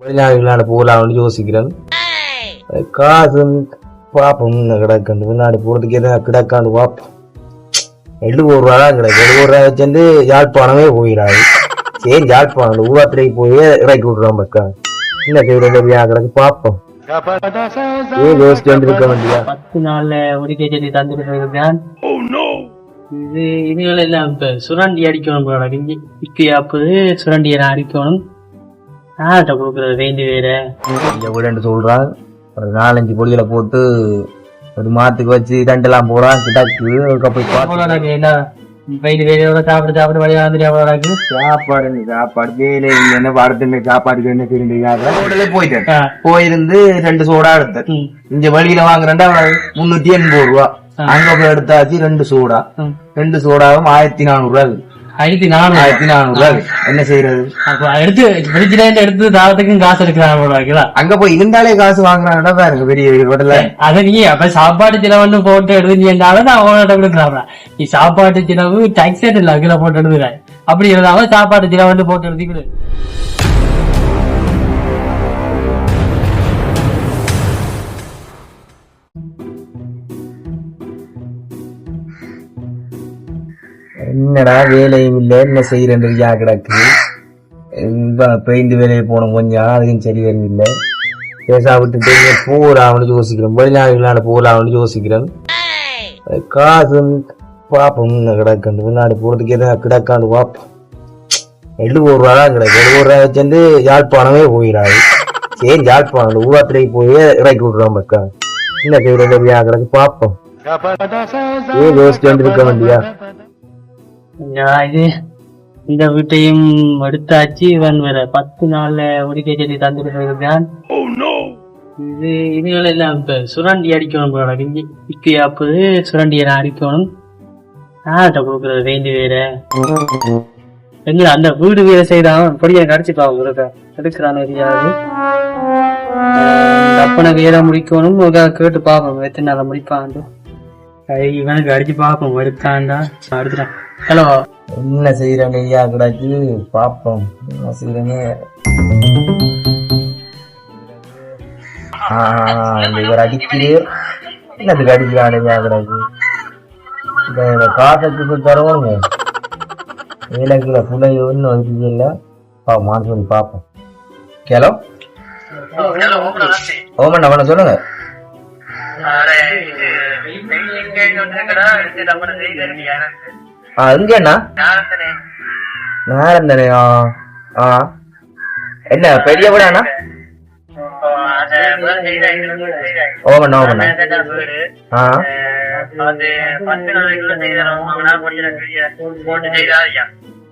வெளிநாடுகளான போகலாம்னு யோசிக்கிறேன் காசு பார்ப்போம் கிடக்கண்டு கிடக்கு வெளிநாடு போகிறதுக்கு எதாவது கிடக்காண்டு பார்ப்போம் எழுபது ரூபா தான் கிடக்கு. எழுபது ரூபா வச்சுட்டு யாழ்ப்பாணமே போயிடாது. சரி யாழ்ப்பாணம். ஊராத்திரைக்கு போய் இறக்கி விட்றோம் பக்கா. என்ன செய்யறது கிடக்கு பார்ப்போம் ஏன் யோசிச்சு இருக்க வேண்டியா பத்து நாள்ல முடிக்க சொல்லி தந்துட்டு இது இதுகள் எல்லாம் இப்ப சுரண்டி அடிக்கணும் இக்கு சுரண்டியை நான் அடிக்கணும். யார்கிட்ட கொடுக்குறது? வேண்டி வேற எவ்வளோன்னு சொல்றான் ஒரு நாலஞ்சு பொடிகளை போட்டு ஒரு மாத்துக்கு வச்சு ரெண்டெல்லாம் போறான் கிடக்கு அதுக்கு போய் பார்த்து அவ்வளோடாக்கு என்ன வேண்டி வேலையோட சாப்பிட்டு சாப்பிட்டு வந்துட்டு அவ்வளோடாக்கு சாப்பாடு சாப்பாடு வேலை என்ன படத்துல சாப்பாடுக்கு என்ன தெரியுது போயிட்டேன். ஆ. போயிருந்து ரெண்டு சோடா எடுத்தேன். இங்க வெளியில வாங்குறேன்டா முன்னூத்தி எண்பது ரூபா. அங்க போய் எடுத்தாச்சு ரெண்டு சோடா. ரெண்டு சோடாவும் ஆயிரத்தி நானூறு ரூபா. ஆயிரத்தி நானூறு. ஆயிரத்தி நானூறு. என்ன செய்யறது எடுத்து இருந்து எடுத்து தாரத்துக்கும் காசு எடுக்கிறான் அவ்வளோடாக்குதா அங்க போய் இருந்தாலே காசு வாங்குறாங்கடா பாருங்க பெரிய ஹோட்டல்ல. அத நீ அப்ப சாப்பாடு செலவுன்னு போட்டு எடுத்துட்டாலும் நான் அவங்கள்ட்ட கொடுக்கலாம் நீ சாப்பாட்டு செலவு டாக்ஸ் இல்ல கீழே போட்டு எடுத்துக்கிறேன். அப்படி இருந்தாலும் சாப்பாட்டு செலவுன்னு போட்டு எடுத்துக்கிடு. என்னடா வேலையும் இல்லை என்ன செய்யறேன் யா கிடக்கு. பெயிண்ட் வேலையை போனோம் கொஞ்சம் அதுக்கும் சரி வரவில்லை பேசா இங்க போகலாம்னு யோசிக்கிறேன் வெளிநாடுகளான போகலாம்னு யோசிக்கிறேன் காசு பார்ப்போம் இன்னும் கிடக்கு வெளிநாடு போகிறதுக்கு எதாவது கிடக்காண்டு பார்ப்போம் எழுபது ரூபா தான் கிடக்கு. எழுபது ரூபா வச்சுட்டு யாழ்ப்பாணமே போயிடாது. சரி யாழ்ப்பாணம் ஊராத்திரைக்கு போய் இறக்கி விட்றோம் பக்கா. என்ன செய்யறது கிடக்கு பார்ப்போம் ஏன் யோசிச்சு இருக்க வேண்டியா? இது இந்த வீட்டையும் எடுத்தாச்சு. இவன் வேற பத்து நாள்ல முடிக்க சொல்லி தந்துட்டு இருக்கிறான் இது இதுகள் எல்லாம் இப்ப சுரண்டி அடிக்கணும் போல இஞ்சி இக்கு ஆப்புது சுரண்டியை நான் அடிக்கணும். யார்கிட்ட கொடுக்குறது? வேண்டி வேற. எங்க அந்த வீடு வேலை செய்தான் பொடியை கடிச்சுப்பாங்க இருக்க எடுக்கிறான் எரியாது அப்பனுக்கு ஏதோ முடிக்கணும். கேட்டு பார்ப்போம் எத்தனை நாள முடிப்பான் இவனுக்கு அடிச்சு பார்ப்போம். எடுத்தான்டா அடுத்துட்டான் ஹலோ. என்ன செய்யறேன் ஐயா கிடக்கு பாப்போம் என்ன செய்யறேன்னு இவர் அடிக்கிறே என்னதுக்கு அடிக்கிறான் ஐயா கிடக்கு இந்த காசத்துக்கு தருவாங்க வேலைக்குள்ள புலை ஒன்றும் இது இல்லை. பா மான் சொல்லி பார்ப்போம். ஹலோ? ஓமன் அவனை சொல்லுங்க. நேரம் தானே? ஆ ஆ. என்ன பெரிய விடாண்ணா? ஓமண்ணா ஓமண்ணா ஆ.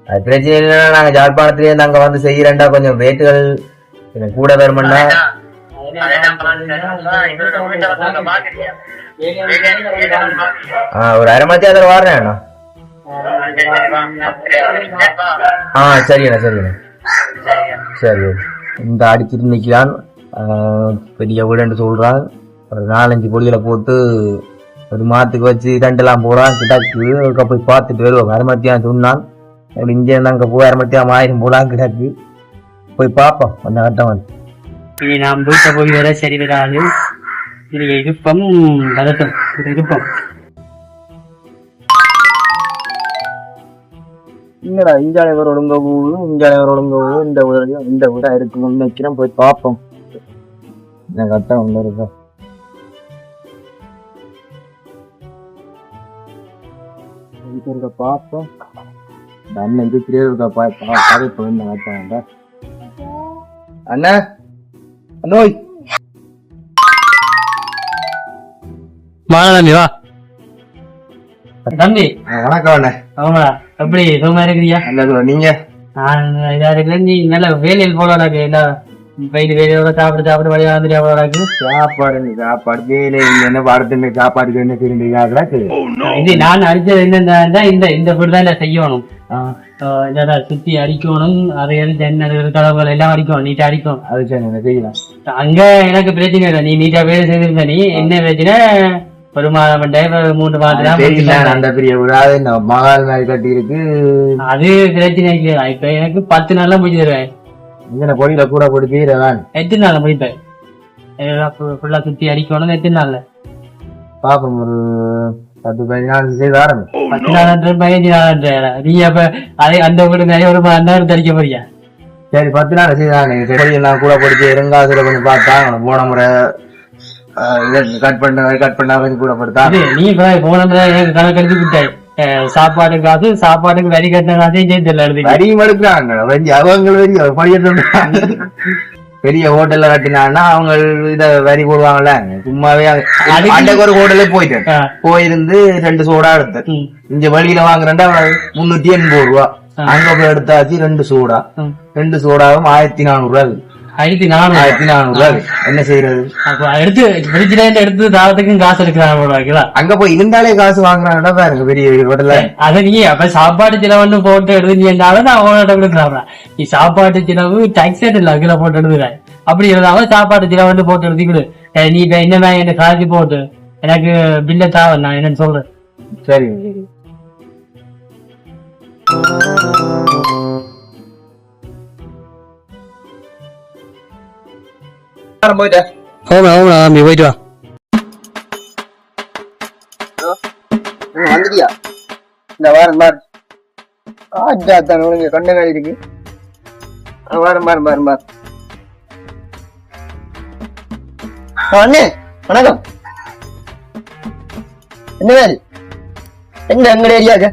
அது பிரச்சனை இல்லைன்னா நாங்கள் ஜாழ்ப்பாணத்துலேயே நாங்கள் வந்து செய்கிறேன்டா கொஞ்சம் ரேட்டுகள் கூட வருமண்ணா ஒரு அரை மணி அதில் வாடுறேன் அண்ணா. ஆ சரிண்ணா சரிண்ணா சரி இந்த அடிச்சிட்டு நிற்கிறான் பெரிய வீடுன்னு சொல்கிறான் ஒரு நாலஞ்சு பொடிகளை போட்டு ஒரு மாத்துக்கு வச்சு தண்டெல்லாம் போகிறான் கிடக்கு அதுக்கு போய் பார்த்துட்டு வருவோம் அரமத்தியான் சொன்னான். அப்படி இங்கே அங்கே போய் அரமத்தியான் ஆயிரம் போடான் கிடக்கு. போய் பார்ப்போம். அந்த கட்டம் வந்து. இனி நாம் வீட்டை போய் வர சரி வராது இது விருப்பம் வரட்டும் இது இருப்பம் இல்லடா இஞ்சாலைவர் ஒழுங்க போகுது? இஞ்சாலைவர் ஒழுங்க போகுது? இந்த வீடு இந்த வீடா இருக்குன்னு நினைக்கிறேன். போய் பார்ப்போம். இந்த கட்டம் ஒன்று இருக்கா? இதுக்கு இருக்க? பார்ப்போம். இந்த அண்ணன் இருக்கிறே இருக்கா? பார்ப்போம். கதை போய் இந்த அண்ணா. நோய். வாங்க தம்பி வா. தம்பி. வணக்கம் அவங்களா எப்படி சும்மா இருக்கிறியா? நல்லது நீங்க? நான் இதா இருக்கிறேன் நீ நல்ல வேலையில் போலாடாக்கு எல்லாம் வயிறு வேலையோட சாப்பிட்டு சாப்பிட்டு வழியா வந்துட்டு அவ்வளோடாக்கு சாப்பாடு நீ சாப்பாடு வேலை என்ன படத்துல சாப்பாடுக்கு என்ன தெரியுது. இது நான் அடிச்சது என்னன்னா இந்த இந்த வீடு தான் நான் செய்யணும். சுத்தி அடிக்கணும். அதையெல்லாம் ஜன்னல் கதவுகள் எல்லாம் அடிக்கணும் நீட்டா அடிக்கணும் அது சரி செய்யலாம்? அங்க எனக்கு பிரச்சனை இல்லை. நீ நீட்டா வேலை செய்திருந்த நீ என்ன பிரச்சனை? ஒரு மாதம் ஒரு மூன்று மாதம் அந்த பெரிய விடாது மகால் மாதிரி கட்டி இருக்கு. அது பிரச்சனை இல்லை. இப்ப எனக்கு பத்து நாள்லாம் முடிச்சு தருவேன். இங்கே பொடியில கூட போட்டு எத்தனை நாள் முடிப்பேன்? ஃபுல்லா சுத்தி அடிக்கணும் எத்தனை நாள்ல? பாப்போம் ஒரு பத்து நாள் செய்து ஆரம்பி பத்து நாள் பதினஞ்சு நாள் நீ அப்ப அதே அந்த நிறைய ஒரு மணி நேரம் தடிக்க போறியா? சரி பத்து நாள் செய்தானே பொடியெல்லாம் கூட படிச்சு ரெங்காசுல கொஞ்சம் பார்த்தா போன முறை கட் பண்ண கட் பண்ணா கொஞ்சம் கூட படுத்தா நீ போன முறை எனக்கு கணக்கு எடுத்து விட்டாய் சாப்பாடு காசு சாப்பாட்டுக்கு வரி கட்டின காசையும் சேர்த்து வரி அவங்க வரி படிக்கிறது பெரிய ஹோட்டல்ல கட்டினான்னா அவங்க இத வரி போடுவாங்கல்ல. சும்மாவே அன்றைக்கு ஒரு ஹோட்டலே போயிட்டேன். போயிருந்து ரெண்டு சோடா எடுத்தேன். இங்க வெளியில வாங்குறேன்டா முன்னூத்தி எண்பது ரூபா. அங்க போய் எடுத்தாச்சு ரெண்டு சோடா. ரெண்டு சோடாவும் ஆயிரத்தி நானூறு ரூபா இருக்கு. ஆயிரத்தி நானூறு ஆயிரத்தி நானூறு ரூபா இருக்கு. என்ன செய்யறது அப்ப எடுத்து ஃப்ரிட்ஜ்ல இருந்து எடுத்து தாவத்துக்கும் காசு எடுக்கிறாங்க அங்க போய் இருந்தாலே காசு வாங்குறாங்கடா பாருங்க பெரிய ஹோட்டல்ல அத நீ அப்ப சாப்பாடு செலவுன்னு போட்டு எடுத்துட்டாலும் நான் அவனோட கொடுக்கலாம் நீ சாப்பாட்டு செலவு டாக்ஸ் இல்ல அகில போட்டு எடுத்துக்கிறேன் அப்படி இருந்தாலும் சாப்பாடு செலவுன்னு போட்டு எடுத்துக்கிடு அஹ் நீ இப்ப என்ன என்ன காசு போட்டு எனக்கு பில்ல தாவ நான் என்னன்னு சொல்றேன் சரி போயிட்டேன் ஓமா ஓமா தம்பி போயிட்டு வா வந்துட்டியா இந்த வாரம் பாரு ஆச்சா தான் உனக்கு கண்ட காலி இருக்கு வாரம் பாரு பாரு பாரு அண்ணே வணக்கம் என்ன வேலை எங்க எங்க ஏரியாக்கு